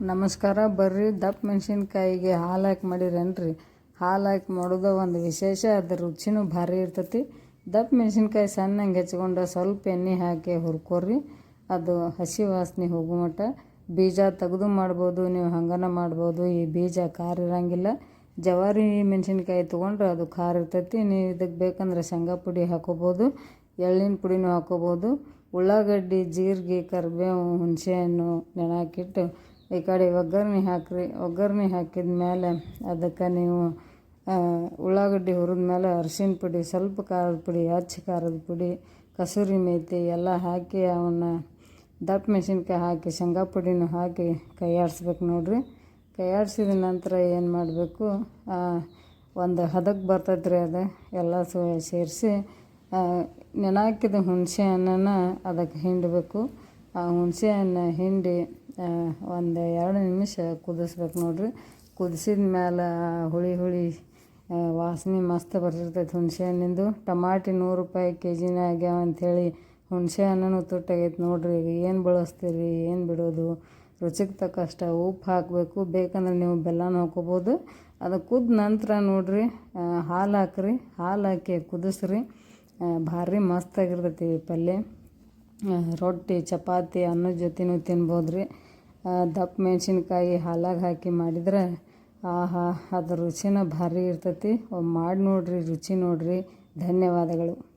ನಮಸ್ಕಾರ, ಬರ್ರಿ. ದಪ್ಪ ಮೆಣಸಿನ್ಕಾಯಿಗೆ ಹಾಲು ಹಾಕಿ ಮಾಡಿರೇನ್ರಿ? ಹಾಲು ಹಾಕಿ ಮಾಡೋದು ಒಂದು ವಿಶೇಷ ಅದ್ರ ರುಚಿನೂ ಭಾರಿ ಇರ್ತೈತಿ. ದಪ್ಪ ಮೆಣಸಿನ್ಕಾಯಿ ಸಣ್ಣಂಗೆ ಹೆಚ್ಕೊಂಡು ಸ್ವಲ್ಪ ಎಣ್ಣೆ ಹಾಕಿ ಹುರ್ಕೊರಿ ಅದು ಹಸಿ ವಾಸನೆ ಹೋಗೋ ಮಟ್ಟ. ಬೀಜ ತೆಗೆದು ಮಾಡ್ಬೋದು, ನೀವು ಹಂಗನ ಮಾಡ್ಬೋದು. ಈ ಬೀಜ ಖಾರ ಇರೋಂಗಿಲ್ಲ. ಜವಾರಿ ಮೆಣಸಿನ್ಕಾಯಿ ತೊಗೊಂಡ್ರೆ ಅದು ಖಾರ ಇರ್ತೈತಿ. ನೀವು ಇದಕ್ಕೆ ಬೇಕಂದ್ರೆ ಶೇಂಗಾ ಪುಡಿ ಹಾಕೋಬೋದು ಎಳ್ಳಿನ ಪುಡಿನೂ ಹಾಕೋಬೋದು. ಉಳ್ಳಾಗಡ್ಡಿ, ಜೀರಿಗೆ, ಕರಿಬೇವು, ಹುಣಸೆಹಣ್ಣು ನೆನೆ ಹಾಕಿಟ್ಟು ಈ ಕಡೆ ಒಗ್ಗರಣೆ ಹಾಕಿರಿ. ಒಗ್ಗರಣೆ ಹಾಕಿದ ಮೇಲೆ ಅದಕ್ಕೆ ನೀವು ಉಳ್ಳಾಗಡ್ಡಿ ಹುರಿದ ಮೇಲೆ ಅರಿಶಿನ ಪುಡಿ, ಸ್ವಲ್ಪ ಖಾರದ ಪುಡಿ ಅಚ್ಚ ಖಾರದ ಪುಡಿ, ಕಸೂರಿ ಮೇಥಿ ಎಲ್ಲ ಹಾಕಿ ಅವನ್ನ ದಪ್ಪ ಮೆಣಸಿನ್ಕಾಯಿ ಹಾಕಿ, ಶೇಂಗಾ ಪುಡಿನೂ ಹಾಕಿ ಕೈಯಾಡಿಸ್ಬೇಕು ನೋಡ್ರಿ. ನೋಡಿರಿ ಕೈ ನಂತರ ಏನು ಮಾಡಬೇಕು ಒಂದು ಹದಕ್ಕೆ ಬರ್ತೈತೆ ರೀ ಅದು, ಎಲ್ಲ ಸೇರಿಸಿ ನೆನೆ ಹಾಕಿದ ಹುಣಸೆ ಹಣ್ಣನ್ನು ಅದಕ್ಕೆ ಹಿಂಡಬೇಕು. ಆ ಹುಣಸೆ ಹಣ್ಣು ಹಿಂಡಿ ಒಂದು ಎರಡು ನಿಮಿಷ ಕುದಿಸ್ಬೇಕು ನೋಡಿರಿ. ಕುದಿಸಿದ ಮೇಲೆ ಹುಳಿ ಹುಳಿ ವಾಸನೆ ಮಸ್ತ್ ಬರ್ತಿರ್ತೈತೆ ಹುಣಸೆ ಹಣ್ಣಿಂದು. ಟಮಾಟಿ ನೂರು ರೂಪಾಯಿ ಕೆ ಜಿನೇ ಆಗ್ಯಾವ ಅಂಥೇಳಿ ಹುಣಸೆ ಹಣ್ಣು ತುಟ್ಟಾಗೈತೆ ನೋಡಿರಿ. ಏನು ಬಳಸ್ತೀರಿ, ಏನು ಬಿಡೋದು? ರುಚಿಗೆ ತಕ್ಕಷ್ಟ ಉಪ್ಪು ಹಾಕಬೇಕು. ಬೇಕಂದ್ರೆ ನೀವು ಬೆಲ್ಲನೂ ಹಾಕೋಬೋದು. ಅದು ಕುದ್ದ ನಂತರ ನೋಡಿರಿ ಹಾಲು ಹಾಕ್ರಿ. ಹಾಲು ಹಾಕಿ ಕುದಿಸ್ರಿ. ಭಾರಿ ಮಸ್ತಾಗಿರ್ತೈತಿ ಪಲ್ಯ. ರೊಟ್ಟಿ, ಚಪಾತಿ, ಅನ್ನದ ಜೊತೆನೂ ತಿನ್ಬೋದು ರೀ ದಪ್ಪ ಮೆಣಸಿನ್ಕಾಯಿ ಹಾಲಾಗ ಹಾಕಿ ಮಾಡಿದ್ರೆ ಆಹಾ ಅದ್ರ ರುಚಿನ ಭಾರಿ ಇರ್ತೈತಿ. ಮಾಡಿ ನೋಡಿರಿ, ರುಚಿ ನೋಡಿರಿ. ಧನ್ಯವಾದಗಳು.